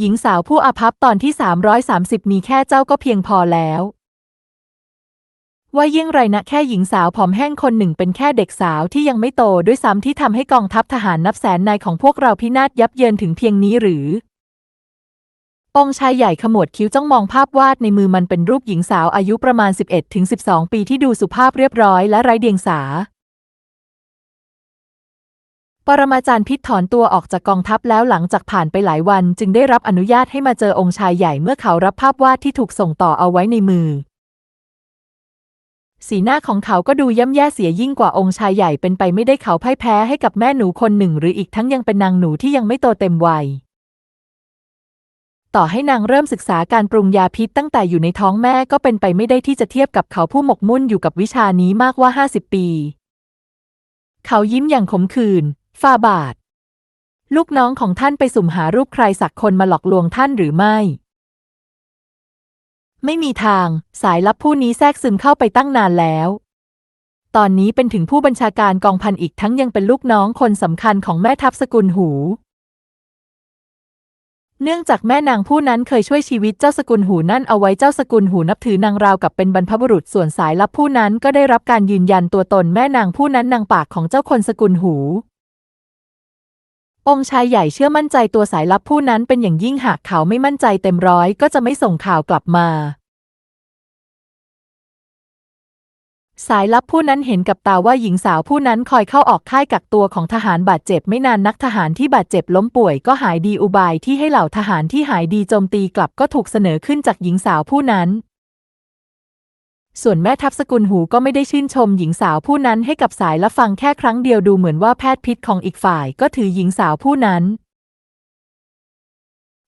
หญิงสาวผู้อาภัพตอนที่ 330 มีแค่เจ้าก็เพียงพอแล้ว ว่ายิ่งไรนะแค่หญิงสาวผอมแห้งคนหนึ่งเป็นแค่เด็กสาวที่ยังไม่โตด้วยซ้ำที่ทำให้กองทัพทหารนับแสนนายของพวกเราพินาศยับเยินถึงเพียงนี้หรือ องชายใหญ่ขมวดคิ้วจ้องมองภาพวาดในมือมันเป็นรูปหญิงสาวอายุประมาณ 11-12 ปีที่ดูสุภาพเรียบร้อยและไร้เดียงสา ปรมาจารย์พิษถอนตัวออกจากกองทัพแล้วหลังจากผ่านไปหลายวัน จึงได้รับอนุญาตให้มาเจอองค์ชายใหญ่เมื่อเขารับภาพวาดที่ถูกส่งต่อเอาไว้ในมือ สีหน้าของเขาก็ดูย่ำแย่เสียยิ่งกว่าองค์ชายใหญ่เป็นไปไม่ได้เขาพ่ายแพ้ให้กับแม่หนูคนหนึ่ง หรืออีกทั้งยังเป็นนางหนูที่ยังไม่โตเต็มวัย ต่อให้นางเริ่มศึกษาการปรุงยาพิษตั้งแต่อยู่ในท้องแม่ก็เป็นไปไม่ได้ที่จะเทียบกับเขาผู้หมกมุ่นอยู่กับวิชานี้มากว่าห้าสิบปี เขายิ้มอย่างขมขื่น ฟาบาท ลูกน้องของท่านไปสุ่มหารูปใครสักคนมาหลอกลวงท่านหรือไม่ ไม่มีทาง สายลับผู้นี้แทรกซึมเข้าไปตั้งนานแล้ว ตอนนี้เป็นถึงผู้บัญชาการกองพันอีกทั้งยังเป็นลูกน้องคนสำคัญของแม่ทัพสกุลหู เนื่องจากแม่นางผู้นั้นเคยช่วยชีวิตเจ้าสกุลหูนั่นเอาไว้เจ้าสกุลหูนับถือนางราวกับเป็นบรรพบุรุษส่วนสายลับผู้นั้นก็ได้รับการยืนยันตัวตนแม่นางผู้นั้นนางปากของเจ้าคนสกุลหู องค์ชายใหญ่เชื่อมั่นใจตัวสายลับผู้นั้นเป็นอย่างยิ่งหากเขาไม่มั่นใจเต็มร้อยก็จะไม่ส่งข่าวกลับมา สายลับผู้นั้นเห็นกับตาว่าหญิงสาวผู้นั้นคอยเข้าออกค่ายกักตัวของทหารบาดเจ็บไม่นานนักทหารที่บาดเจ็บล้มป่วยก็หายดีอุบายที่ให้เหล่าทหารที่หายดีโจมตีกลับก็ถูกเสนอขึ้นจากหญิงสาวผู้นั้น ส่วนแม่ทัพสกุลหูก็ไม่ได้ชื่นชมหญิงสาวผู้นั้นให้กับสายและฟังแค่ครั้งเดียวดูเหมือนว่าแพทย์พิษของอีกฝ่ายก็ถือหญิงสาวผู้นั้น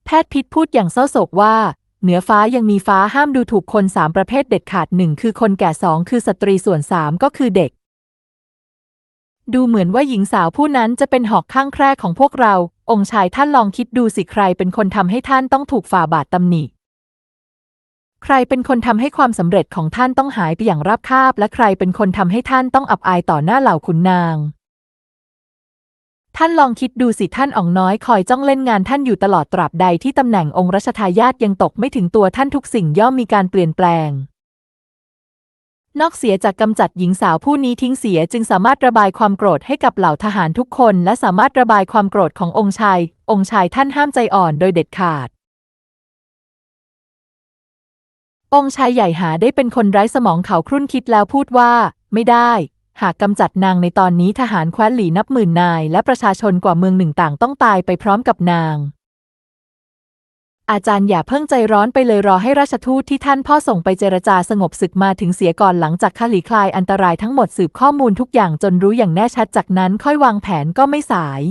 แพทย์พิษพูดอย่างเศร้าโศกว่า เหนือฟ้ายังมีฟ้าห้ามดูถูกคนสามประเภทเด็ดขาดหนึ่งคือคนแก่สองคือสตรีส่วนสามก็คือเด็ก ดูเหมือนว่าหญิงสาวผู้นั้นจะเป็นหอกข้างแคร่ของพวกเรา องค์ชายท่านลองคิดดูสิใครเป็นคนทำให้ท่านต้องถูกฝ่าบาทตำหนิ ใครเป็นคนทำให้ความสำเร็จของท่านต้องหายไปอย่างราบคาบ และใครเป็นคนทำให้ท่านต้องอับอายต่อหน้าเหล่าขุนนาง ท่านลองคิดดูสิท่านอ่องน้อยคอยจ้องเล่นงานท่านอยู่ตลอดตราบใดที่ตำแหน่งองค์รัชทายาทยังตกไม่ถึงตัวท่านทุกสิ่งย่อมมีการเปลี่ยนแปลง นอกเสียจากกำจัดหญิงสาวผู้นี้ทิ้งเสียจึงสามารถระบายความโกรธให้กับเหล่าทหารทุกคน และสามารถระบายความโกรธขององค์ชาย องค์ชายท่านห้ามใจอ่อนโดยเด็ดขาด องค์ชายใหญ่หาได้เป็นคนไร้สมองเขาครุ่นคิดแล้วพูดว่า ไม่ได้ หากกำจัดนางในตอนนี้ทหารแคว้นหลีนับหมื่นนาย และประชาชนกว่าเมืองหนึ่งต่างต้องตายไปพร้อมกับนาง อาจารย์อย่าเพิ่งใจร้อนไปเลยรอให้ราชทูตที่ท่านพ่อส่งไปเจรจาสงบศึกมาถึงเสียก่อนหลังจากคลี่คลายอันตรายทั้งหมดสืบข้อมูลทุกอย่างจนรู้อย่างแน่ชัดจากนั้นค่อยวางแผนก็ไม่สาย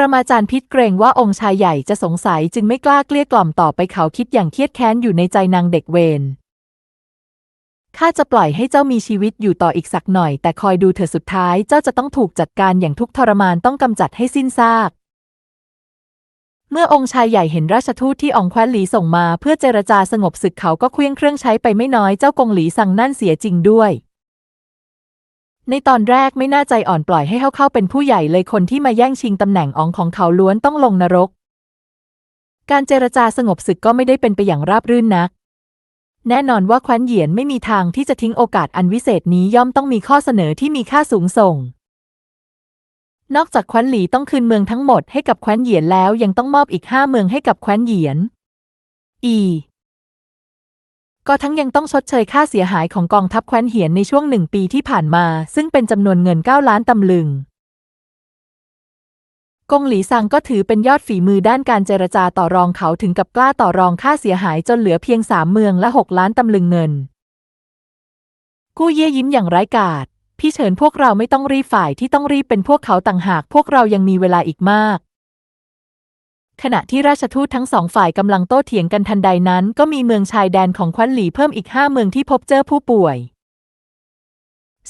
รมาจารย์พิษเกรงว่าองค์ชายใหญ่จะสงสัยจึงไม่กล้าเกลี้ยกล่อมต่อไปเขาคิดอย่างเครียดแค้นอยู่ในใจนางเด็กเวรข้าจะปล่อยให้เจ้ามีชีวิตอยู่ต่ออีกสักหน่อย แต่คอยดูเถอสุดท้ายเจ้าจะต้องถูกจัดการอย่างทุกทรมานต้องกำจัดให้สิ้นซาก เมื่อองค์ชายใหญ่เห็นราชทูตที่อองแคว้นหลีส่งมา เพื่อเจรจาสงบศึกเขาก็เคลื่องเครื่องใช้ไปไม่น้อยเจ้ากงหลีสั่งนั่นเสียจริงด้วย ในตอนแรกไม่น่าใจอ่อนปล่อยให้เขาเข้าเป็นผู้ใหญ่เลยคนที่มาแย่งชิงตำแหน่งอองของเขาล้วนต้องลงนรก การเจรจาสงบศึกก็ไม่ได้เป็นไปอย่างราบรื่นนัก แน่นอนว่าคว้นเหยียนไม่มีทางที่จะทิ้งโอกาสอันวิเศษนี้ย่อมต้องมีข้อเสนอที่มีค่าสูงส่ง นอกจากคว้นหลีต้องคืนเมืองทั้งหมดให้กับคว้นเหยียนแล้วยังต้องมอบอีกห้าเมืองให้กับคว้นเหยียน อี ก็ทั้งยังต้องชดเชยค่าเสียหายของกองทัพแคว้นเหียนในช่วงหนึ่งปีที่ผ่านมา ซึ่งเป็นจำนวนเงิน 9 ล้านตำลึง กงหลีซังก็ถือเป็นยอดฝีมือด้านการเจรจาต่อรองเขาถึงกับกล้าต่อรองค่าเสียหายจนเหลือเพียงสามเมืองและ6ล้านตำลึงเงิน กู้เย่ยิ้มอย่างไร้กาศพี่เฉินพวกเราไม่ต้องรีบฝ่ายที่ต้องรีบเป็นพวกเขาต่างหาก พวกเรายังมีเวลาอีกมาก ขณะที่ราชทูตทั้งสองฝ่ายกำลังโต้เถียงกันทันใดนั้น ก็มีเมืองชายแดนของควันหลีเพิ่มอีกห้าเมืองที่พบเจอผู้ป่วย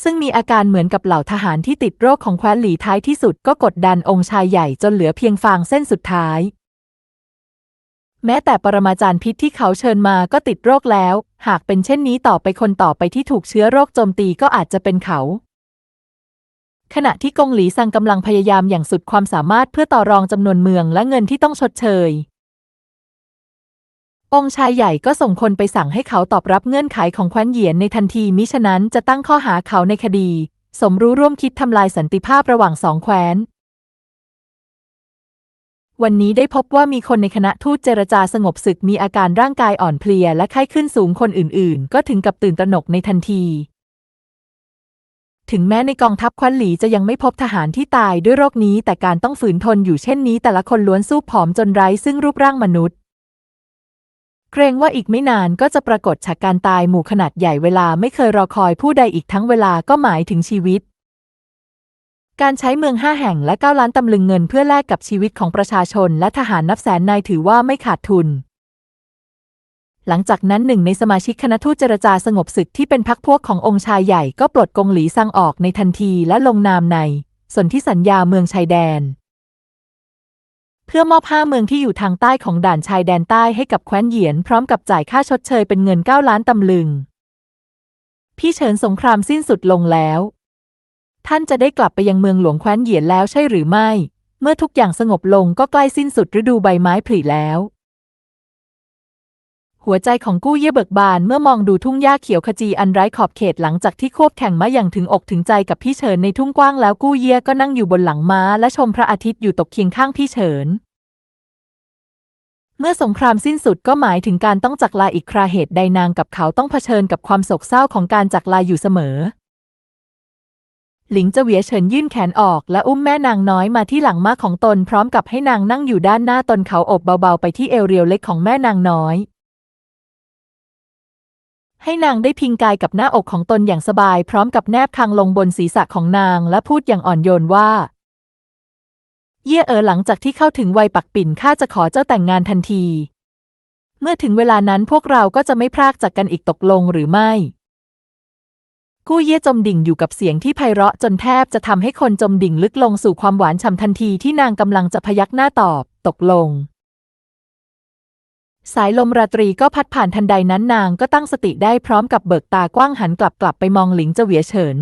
ซึ่งมีอาการเหมือนกับเหล่าทหารที่ติดโรคของแคว้นหลีท้ายที่สุดก็กดดันองค์ชายใหญ่จนเหลือเพียงฟางเส้นสุดท้าย แม้แต่ปรมาจารย์พิษที่เขาเชิญมาก็ติดโรคแล้ว หากเป็นเช่นนี้ต่อไปคนต่อไปที่ถูกเชื้อโรคโจมตีก็อาจจะเป็นเขา ขณะที่กงหลีซังกำลังพยายามอย่างสุดความสามารถเพื่อต่อรองจำนวนเมืองและเงินที่ต้องชดเชย องค์ชายใหญ่ก็ส่งคนไปสั่งให้เขาตอบรับเงื่อนไขของแคว้นเหยียนในทันทีมิฉะนั้นจะตั้งข้อหาเขาในคดี สมรู้ร่วมคิดทำลายสันติภาพระหว่างสองแคว้น วันนี้ได้พบว่ามีคนในคณะทูตเจรจาสงบศึกมีอาการร่างกายอ่อนเพลียและไข้ขึ้นสูงคนอื่นๆ ก็ถึงกับตื่นตระหนกในทันที ถึงแม้ในกองทัพควันหลีจะยังไม่พบทหารที่ตายด้วยโรคนี้ แต่การต้องฝืนทนอยู่เช่นนี้ แต่ละคนล้วนสู้ผอมจนไร้ซึ่งรูปร่างมนุษย์ เกรงว่าอีกไม่นานก็จะปรากฏฉากการตายหมู่ขนาดใหญ่เวลาไม่เคยรอคอยผู้ใดอีกทั้งเวลาก็หมายถึงชีวิต การใช้เมืองห้าแห่งและเก้าล้านตำลึงเงินเพื่อแลกกับชีวิตของประชาชน และทหารนับแสนนายถือว่าไม่ขาดทุน หลังจากนั้นหนึ่งในสมาชิกคณะทูตเจรจาสงบศึกที่เป็นพักพวกขององค์ชายใหญ่ก็ปลดกงหลีซังออกในทันทีและลงนามในสนธิสัญญาเมืองชายแดน เพื่อมอบห้าเมืองที่อยู่ทางใต้ของด่านชายแดนใต้ให้กับแคว้นเหยียนพร้อมกับจ่ายค่าชดเชยเป็นเงิน 9 ล้านตำลึง พี่เฉินสงครามสิ้นสุดลงแล้ว ท่านจะได้กลับไปยังเมืองหลวงแคว้นเหยียนแล้วใช่หรือไม่ เมื่อทุกอย่างสงบลงก็ใกล้สิ้นสุดฤดูใบไม้ผลิแล้ว หัวใจของกู้เย่เบิกบานเมื่อมองดูทุ่งหญ้าเขียวขจีอันไร้ขอบเขตหลังจากที่ควบแข่งมาอย่างถึงอกถึงใจกับพี่เฉินในทุ่งกว้างแล้วกู้เย่ก็นั่งอยู่บนหลังม้าและชมพระอาทิตย์อยู่ตกเคียงข้างพี่เฉิน เมื่อสงครามสิ้นสุดก็หมายถึงการต้องจากลาอีกคราเหตุใดนางกับเขาต้องเผชิญกับความโศกเศร้าของการจากลาอยู่เสมอ หลิงเจเวียเฉินยื่นแขนออกและอุ้มแม่นางน้อยมาที่หลังม้าของตนพร้อมกับให้นางนั่งอยู่ด้านหน้าตนเขาอบเบาๆไปที่เอวเรียวเล็กของแม่นางน้อย ให้นางได้พิงกายกับหน้าอกของตนอย่างสบาย พร้อมกับแนบคางลงบนศีรษะของนางและพูดอย่างอ่อนโยนว่า เย่เอ๋อหลังจากที่เข้าถึงวัยปักปิ่นข้าจะขอเจ้าแต่งงานทันที เมื่อถึงเวลานั้นพวกเราก็จะไม่พรากจากกันอีกตกลงหรือไม่ กู้เย่จมดิ่งอยู่กับเสียงที่ไพเราะจนแทบจะทำให้คนจมดิ่งลึกลงสู่ความหวานฉ่ำทันทีที่นางกำลังจะพยักหน้าตอบ ตกลง สายลมราตรีก็พัดผ่านทันใดนั้นนางก็ตั้งสติได้พร้อมกับเบิกตากว้างหันกลับกลับไปมองหลิงเจเวียเฉิน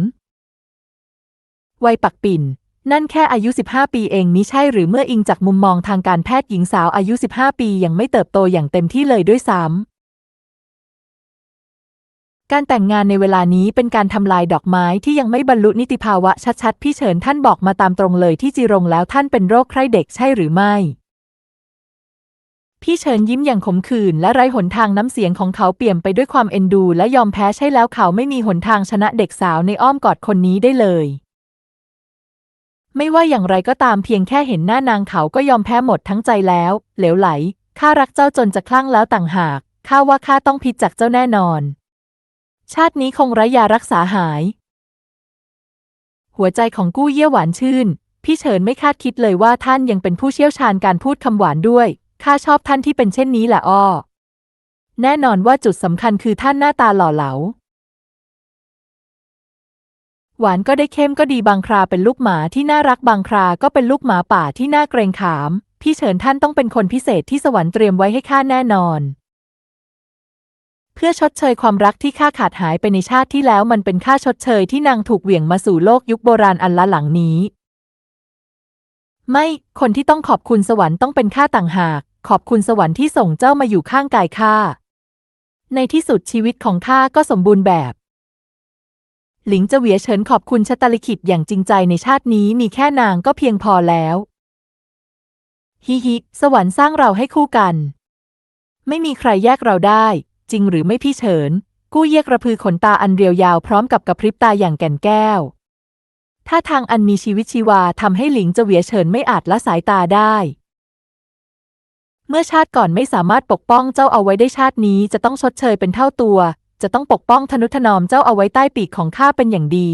วัยปักปิ่น นั่นแค่อายุ 15 ปีเองมิใช่หรือเมื่ออิงจากมุมมองทางการแพทย์หญิงสาวอายุ 15 ปียังไม่เติบโตอย่างเต็มที่เลยด้วยซ้ำการแต่งงานในเวลานี้เป็นการทำลายดอกไม้ที่ยังไม่บรรลุนิติภาวะชัดๆ พี่เฉินท่านบอกมาตามตรงเลยที่จีรงแล้วท่านเป็นโรคไข้เด็กใช่หรือไม่ พี่เฉินยิ้มอย่างขมขื่นและไร้หนทางน้ำเสียงของเขาเปี่ยมไปด้วยความเอ็นดู และยอมแพ้ใช่แล้วเขาไม่มีหนทางชนะเด็กสาวในอ้อมกอดคนนี้ได้เลย ไม่ว่าอย่างไรก็ตามเพียงแค่เห็นหน้านางเขาก็ยอมแพ้หมดทั้งใจแล้ว เหลวไหลข้ารักเจ้าจนจะคลั่งแล้วต่างหากข้าว่าข้าต้องพิดจากเจ้าแน่นอน ชาตินี้คงไร้ยารักษาหาย หัวใจของกู้เยี่ยหวานชื่นพี่เฉินไม่คาดคิดเลยว่าท่านยังเป็นผู้เชี่ยวชาญการพูดคำหวานด้วย ข้าชอบท่านที่เป็นเช่นนี้แหละอ้อ แน่นอนว่าจุดสำคัญคือท่านหน้าตาหล่อเหลา หวานก็ได้เข้มก็ดีบางคราเป็นลูกหมาที่น่ารักบางคราก็เป็นลูกหมาป่าที่น่าเกรงขาม พี่เฉินท่านต้องเป็นคนพิเศษที่สวรรค์เตรียมไว้ให้ข้าแน่นอน เพื่อชดเชยความรักที่ข้าขาดหายไปในชาติที่แล้วมันเป็นค่าชดเชยที่นางถูกเหวี่ยงมาสู่โลกยุคโบราณอันละหลังนี้ไม่ คนที่ต้องขอบคุณสวรรค์ต้องเป็นข้าต่างหาก ขอบคุณสวรรค์ที่ส่งเจ้ามาอยู่ข้างกายข้า ในที่สุดชีวิตของข้าก็สมบูรณ์แบบ หลิงเจเหวียเฉินขอบคุณชะตาลิขิตอย่างจริงใจในชาตินี้มีแค่นางก็เพียงพอแล้ว ฮิฮิ สวรรค์สร้างเราให้คู่กัน ไม่มีใครแยกเราได้ จริงหรือไม่พี่เฉิน กู้เยกระพือขนตาอันเรียวยาวพร้อมกับกระพริบตาอย่างแก่นแก้วท่าทางอันมีชีวิตชีวาทำให้หลิงเจเหวียเฉินไม่อาจละสายตาได้ เมื่อชาติก่อนไม่สามารถปกป้องเจ้าเอาไว้ได้ชาตินี้จะต้องชดเชยเป็นเท่าตัว จะต้องปกป้องทนุถนอมเจ้าเอาไว้ใต้ปีกของข้าเป็นอย่างดี